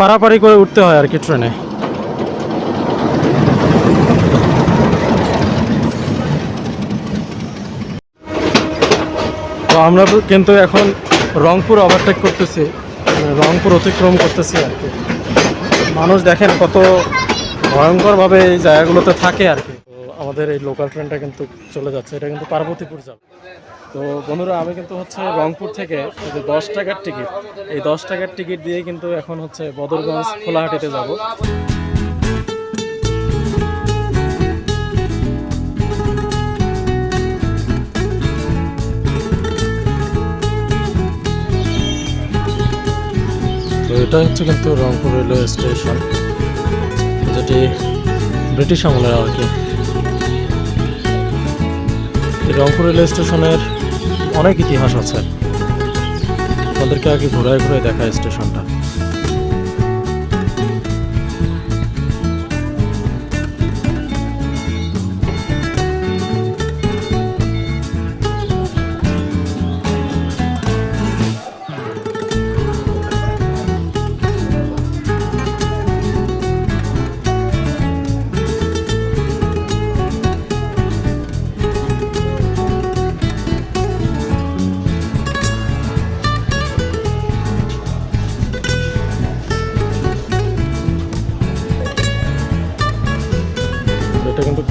পারাপারি করে উঠতে হয় আর কি ট্রেনে। তো আমরা কিন্তু এখন রংপুর ওভারটেক করতেছি মানে রংপুর অতিক্রম করতেছি আর কি। মানুষ দেখেন কত ভয়ঙ্করভাবে এই জায়গাগুলোতে থাকে আর কি। তো আমাদের এই লোকাল ট্রেনটা কিন্তু চলে যাচ্ছে, এটা কিন্তু পার্বতীপুর যাবে। তো বন্ধুরা, আমি কিন্তু হচ্ছে রংপুর থেকে যে দশ টাকার টিকিট, এই দশ টাকার টিকিট দিয়ে কিন্তু এখন হচ্ছে বদরগঞ্জ খোলাহাটিতে যাব। তো এটা হচ্ছে কিন্তু রংপুর রেলওয়ে স্টেশন, যেটি ব্রিটিশ আমলের আর কি। রংপুর রেলওয়ে স্টেশনের অনেক ইতিহাস আছে। তাদেরকে আগে ঘুরায় ঘুরে দেখায় স্টেশনটা।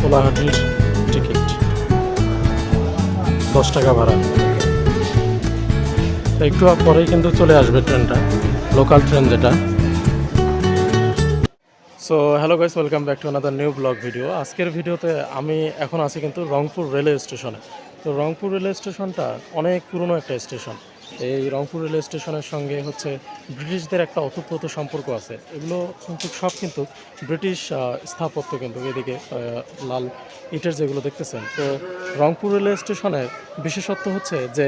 কোলাহাটির টিকিট দশ টাকা ভাড়া। একটু পরেই কিন্তু চলে আসবে ট্রেনটা লোকাল ট্রেন যেটা। So hello guys welcome back to another new blog video আজকের ভিডিওতে আমি এখন আছি কিন্তু রংপুর রেলওয়ে স্টেশনে তো রংপুর রেলওয়ে স্টেশনটা অনেক পুরনো একটা স্টেশন এই রংপুর রেল স্টেশনের সঙ্গে হচ্ছে ব্রিটিশদের একটা অতপ্রত সম্পর্ক আছে। এগুলো কিন্তু সব কিন্তু ব্রিটিশ স্থাপত্য কিন্তু এদিকে লাল ইটের যেগুলো দেখতেছেন। তো রংপুর রেল স্টেশনের বিশেষত্ব হচ্ছে যে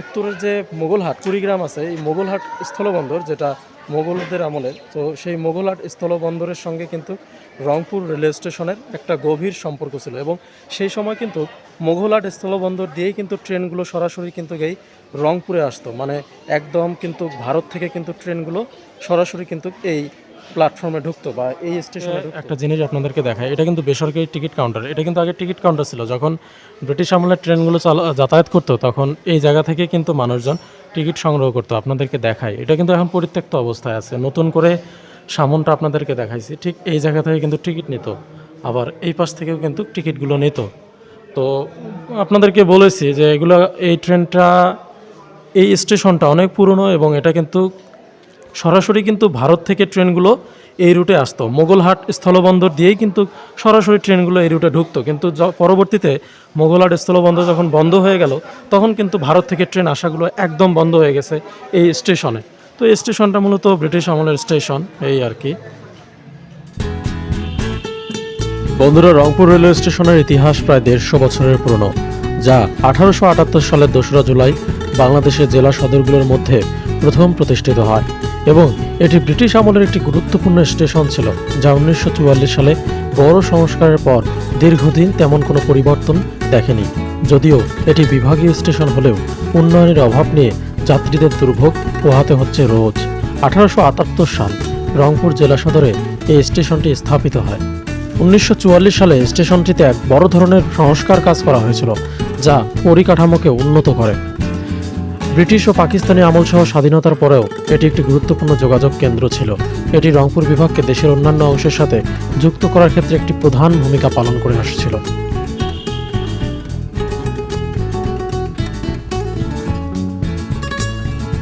উত্তরের যে মোগলহাট কুড়িগ্রাম আছে, এই মোগলহাট স্থলবন্দর যেটা মোগলদের আমলের তো সেই মোগলহাট স্থলবন্দরের সঙ্গে কিন্তু রংপুর রেলওয়ে স্টেশনের একটা গভীর সম্পর্ক ছিল এবং সেই সময় কিন্তু মোগলহাট স্থলবন্দর দিয়েই কিন্তু ট্রেনগুলো সরাসরি কিন্তু এই রংপুরে আসতো। মানে একদম কিন্তু ভারত থেকে কিন্তু ট্রেনগুলো সরাসরি কিন্তু এই প্ল্যাটফর্মে ঢুকতো বা এই স্টেশনে একটা জিনিস আপনাদেরকে দেখায় এটা কিন্তু বেসরকারি টিকিট কাউন্টার এটা কিন্তু আগে টিকিট কাউন্টার ছিল। যখন ব্রিটিশ আমলের ট্রেনগুলো চালা যাতায়াত করতো তখন এই জায়গা থেকে কিন্তু মানুষজন টিকিট সংগ্রহ করতো আপনাদেরকে দেখায় এটা কিন্তু এখন পরিত্যক্ত অবস্থায় আছে। নতুন করে সামনটা আপনাদেরকে দেখাইছি। ঠিক এই জায়গা থেকে কিন্তু টিকিট নিত। আবার এই পাশ থেকেও কিন্তু টিকিটগুলো নিত। তো আপনাদেরকে বলেছি যে এগুলো এই ট্রেনটা এই স্টেশনটা অনেক পুরনো এবং এটা কিন্তু সরাসরি কিন্তু ভারত থেকে ট্রেনগুলো এই রুটে আসতো। মোগলহাট স্থলবন্দর দিয়েই কিন্তু সরাসরি ট্রেনগুলো এই রুটে ঢুকতো। কিন্তু পরবর্তীতে মোগলহাট স্থলবন্দর যখন বন্ধ হয়ে গেল, তখন কিন্তু ভারত থেকে ট্রেন আসাগুলো একদম বন্ধ হয়ে গেছে এই স্টেশনে। তো এই স্টেশনটা মূলত ব্রিটিশ আমলের স্টেশন, এই আর কি। বন্ধুরা, রংপুর রেলওয়ে স্টেশনের ইতিহাস প্রায় দেড়শো বছরের পুরনো, যা আঠারোশো আটাত্তর সালের দোসরা জুলাই বাংলাদেশের জেলা সদরগুলোর মধ্যে প্রথম প্রতিষ্ঠিত হয়। এবং এটি ব্রিটিশ আমলের একটি গুরুত্বপূর্ণ স্টেশন ছিল, যা উনিশশো চুয়াল্লিশ সালে বড় সংস্কারের পর দীর্ঘদিন তেমন কোনো পরিবর্তন দেখেনি। যদিও এটি বিভাগীয় স্টেশন হলেও উন্নয়নের অভাব নিয়ে যাত্রীদের দুর্ভোগ পোহাতে হচ্ছে রোজ। আঠারোশো আটাত্তর সাল রংপুর জেলা সদরে এই স্টেশনটি স্থাপিত হয়। উনিশশো চুয়াল্লিশ সালে স্টেশনটিতে এক বড় ধরনের সংস্কার কাজ করা হয়েছিল, যা পরিকাঠামোকে উন্নত করে। ব্রিটিশ ও পাকিস্তানি আমলসহ স্বাধীনতার পরেও এটি একটি গুরুত্বপূর্ণ যোগাযোগ কেন্দ্র ছিল। এটি রংপুর বিভাগকে দেশের অন্যান্য অংশের সাথে যুক্ত করার ক্ষেত্রে একটি প্রধান ভূমিকা পালন করে আসছিল।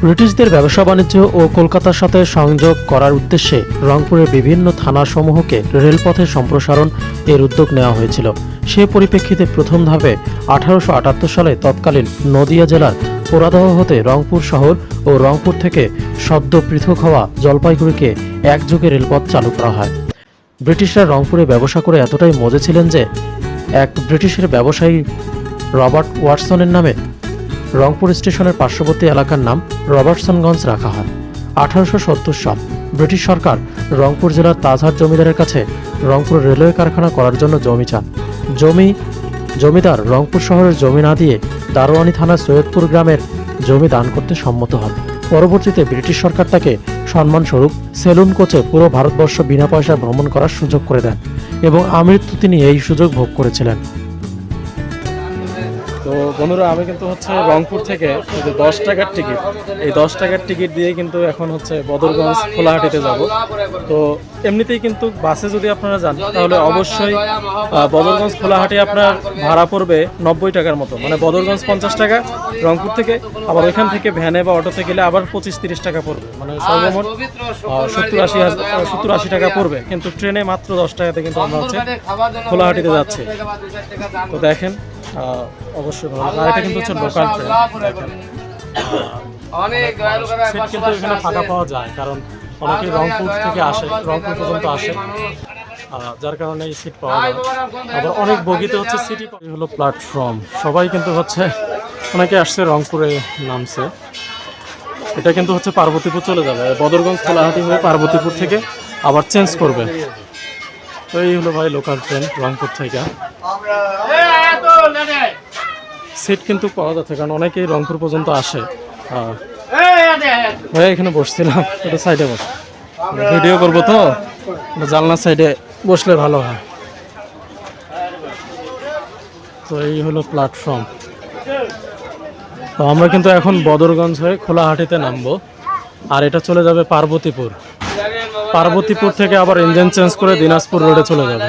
ব্রিটিশদের ব্যবসা বাণিজ্য ও কলকাতার সাথে সংযোগ করার উদ্দেশ্যে রংপুরের বিভিন্ন থানাসমূহকে রেলপথে সম্প্রসারণ এর উদ্যোগ নেওয়া হয়েছিল। সে পরিপ্রেক্ষিতে প্রথম ধাপে আঠারোশো আটাত্তর সালে তৎকালীন নদিয়া জেলার পোড়াদহ হতে রংপুর শহর ও রংপুর থেকে সদ্য পৃথক হওয়া জলপাইগুড়িকে একযোগে রেলপথ চালু করা হয়। ব্রিটিশরা রংপুরে ব্যবসা করে এতটাই মজে ছিলেন যে, এক ব্রিটিশের ব্যবসায়ী রবার্ট ওয়াটসনের নামে রংপুর স্টেশনের পার্শ্ববর্তী এলাকার নাম রবার্টসনগঞ্জ রাখা হয়। আঠারোশো সত্তর সাল ব্রিটিশ সরকার রংপুর জেলার তাজহাট জমিদারের কাছে রংপুর রেলওয়ে কারখানা করার জন্য জমি চান। জমি জমিদার রংপুর শহরের জমি না দিয়ে দারোয়ানি থানার সৈয়দপুর গ্রামের জমি দান করতে সম্মত হন। পরবর্তীতে ব্রিটিশ সরকার তাকে সম্মানস্বরূপ সেলুন কোচে পুরো ভারতবর্ষ বিনা পয়সায় ভ্রমণ করার সুযোগ করে দেন এবং আমৃত্যু তিনি এই সুযোগ ভোগ করেছিলেন। তো বন্ধুরা, আমি কিন্তু হচ্ছে রংপুর থেকে যে দশ টাকার টিকিট এই দশ টাকার টিকিট দিয়ে কিন্তু এখন হচ্ছে বদরগঞ্জ খোলাহাটিতে যাব। তো এমনিতেই কিন্তু বাসে যদি আপনারা যান, তাহলে অবশ্যই বদরগঞ্জ খোলাহাটি আপনার ভাড়া পড়বে নব্বই টাকার মতো। মানে বদরগঞ্জ পঞ্চাশ টাকা, রংপুর থেকে, আবার ওইখান থেকে ভ্যানে বা অটোতে গেলে আবার পঁচিশ তিরিশ টাকা পড়বে। মানে সর্বমোট সত্তর আশি হাজার সত্তর আশি টাকা পড়বে। কিন্তু ট্রেনে মাত্র দশ টাকাতে কিন্তু আমরা হচ্ছে খোলাহাটিতে যাচ্ছি। তো দেখেন অবশ্যই ভালো। আর এটা কিন্তু হচ্ছে লোকাল ট্রেন অনেক সিট কিন্তু এখানে ফাঁকা পাওয়া যায় কারণ অনেকেই রংপুর থেকে আসে রংপুর পর্যন্ত আসে। যার কারণে এই সিট পাওয়া যায়। আবার অনেক বগিতে হচ্ছে সিটি হলো প্ল্যাটফর্ম সবাই কিন্তু হচ্ছে অনেকে আসছে রংপুরে নামছে। এটা কিন্তু হচ্ছে পার্বতীপুর চলে যাবে। বদরগঞ্জ খোলাহাটি হয়ে পার্বতীপুর থেকে আবার চেঞ্জ করবে। তো এই হলো ভাই লোকাল ট্রেন রংপুর থেকে। সিট কিন্তু পাওয়া যাচ্ছে, কারণ অনেকেই রংপুর পর্যন্ত আসে। ভাই এখানে বসছিলাম, একটু সাইডে বস। ভিডিও করব তো জানলার সাইডে বসলে ভালো হয়। তো এই হলো প্ল্যাটফর্ম তো আমরা কিন্তু এখন বদরগঞ্জ হয়ে খোলাহাটিতে নামবো, আর এটা চলে যাবে পার্বতীপুর। পার্বতীপুর থেকে আবার ইঞ্জিন চেঞ্জ করে দিনাজপুর রোডে চলে যাবে।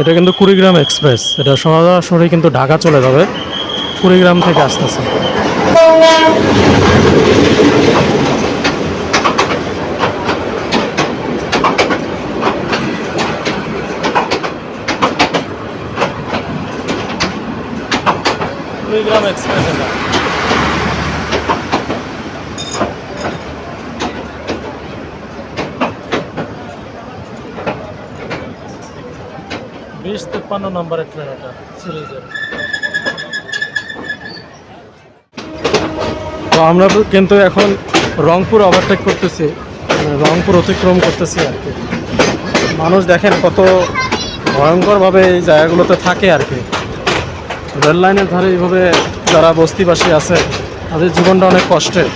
এটা কিন্তু কুড়িগ্রাম এক্সপ্রেস। এটা সরাসরি কিন্তু ঢাকা চলে যাবে। কুড়িগ্রাম থেকে আসতেছে। কুড়িগ্রাম এক্সপ্রেস এটা। তেপ্পান্ন নম্বরের ট্রেন সিরিজের তো আমরা কিন্তু এখন রংপুর ওভারটেক করতেছি মানে রংপুর অতিক্রম করতেছি আর কি। মানুষ দেখেন কত ভয়ঙ্করভাবে এই জায়গাগুলোতে থাকে আর কি। রেল লাইনের ধারে এইভাবে যারা বস্তিবাসী আছে, তাদের জীবনটা অনেক কষ্টের।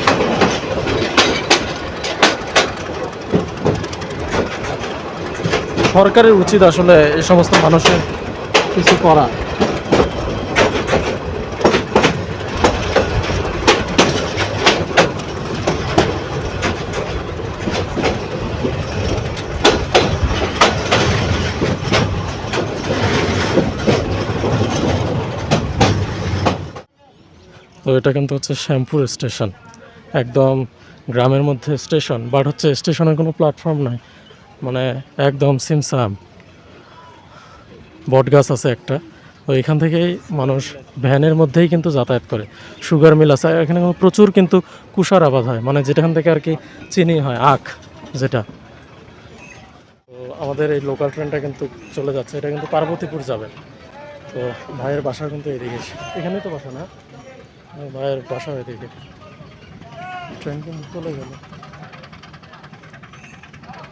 সরকারের উচিত আসলে এই সমস্ত মানুষের কিছু করা। তো এটা কিন্তু হচ্ছে শ্যামপুর স্টেশন। একদম গ্রামের মধ্যে স্টেশন বাট হচ্ছে স্টেশনের কোনো প্ল্যাটফর্ম নাই। মানে একদম সিমসাম। বট গাছ আছে একটা। তো এখান থেকেই মানুষ ভ্যানের মধ্যেই কিন্তু যাতায়াত করে। সুগার মিল আছে। এখানে প্রচুর কিন্তু কুষার আবাদ হয়। মানে যেখান থেকে আর কি চিনি হয়, আখ যেটা। তো আমাদের এই লোকাল ট্রেনটা কিন্তু চলে যাচ্ছে। এটা কিন্তু পার্বতীপুর যাবে। তো ভাইয়ের বাসা কিন্তু এদিকে। এখানেই তো বাসা না? ভাইয়ের বাসা এদিকে। ট্রেন কিন্তু চলে গেল।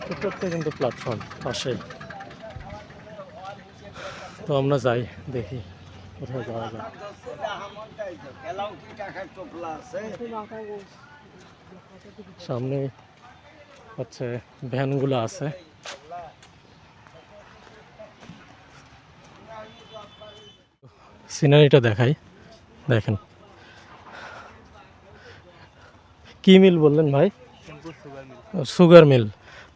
প্রত্যেকটা কিন্তু প্ল্যাটফর্ম পাশেই তো আমরা যাই দেখি কোথায় যাওয়া যায়। সামনে হচ্ছে ভ্যানগুলো আছে। সিনারিটা দেখাই দেখেন। কি মিল বললেন ভাই? সুগার মিল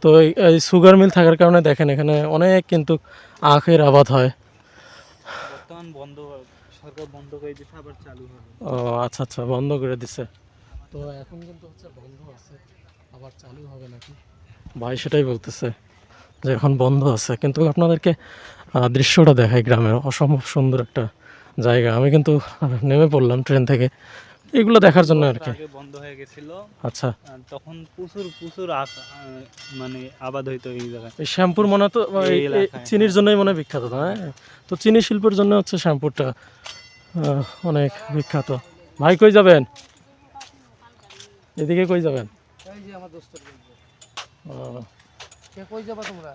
তো এই- সুগার মিল থাকার কারণে দেখেন এখানে অনেক কিন্তু আখের আবাদ হয়। বন্ধ সরকার বন্ধ করে দিচ্ছে আবার চালু হবে। ও আচ্ছা আচ্ছা বন্ধ করে দিছে। তো এখন কিন্তু হচ্ছে বন্ধ আছে আবার চালু হবে নাকি? ভাই সেটাই বলতেছে যে এখন বন্ধ আছে। কিন্তু আপনাদেরকে দৃশ্যটা দেখায় গ্রামের অসম্ভব সুন্দর একটা জায়গা। আমি কিন্তু নেমে পড়লাম ট্রেন থেকে। এগুলো দেখার জন্য আর কি। বন্ধ হয়ে গেছিল। আচ্ছা। তখন প্রচুর প্রচুর মানে আবাদ হইতো এই জায়গায়। এই শ্যাম্পুর মনে তো চিনির জন্যই মনে বিখ্যাত না? হ্যাঁ? তো চিনি শিল্পের জন্য হচ্ছে শ্যাম্পুরটা অনেক বিখ্যাত। ভাই কই যাবেন? এদিকে কই যাবেন? এই যে আমার দোস্তের ও, কে কই যাবা তোমরা?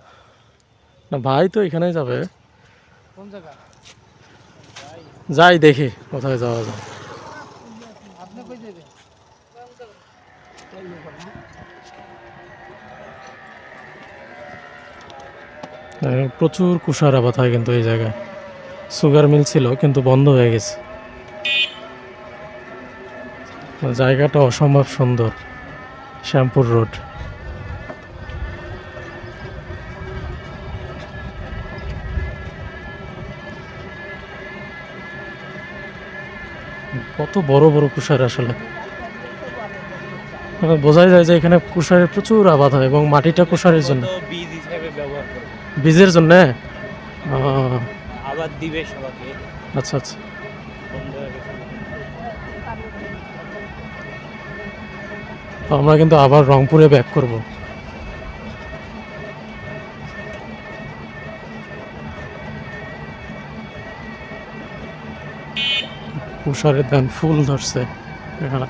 না ভাই তো এখানেই যাবে। কোন জায়গা? যাই দেখি কোথায় যাওয়া যায় আপনি কই যাবেন আহ, প্রচুর কুষার আবাদ হয় কিন্তু এই জায়গায়। সুগার মিল ছিল, কিন্তু বন্ধ হয়ে গেছে। জায়গাটা অসম্ভব সুন্দর, শ্যামপুর রোড। কত বড় বড় কুষার আসলে। মানে বোঝাই যায় যে এখানে কুষারের প্রচুর আবাদ হয় এবং মাটিটা কুষারের জন্য। বীজের জন্য? আবার দিবে সবাইকে। আচ্ছা আচ্ছা। তো আমরা কিন্তু আবার রংপুরে ব্যাক করব। তুষারের ধান ফুল ধরছে। এখানে।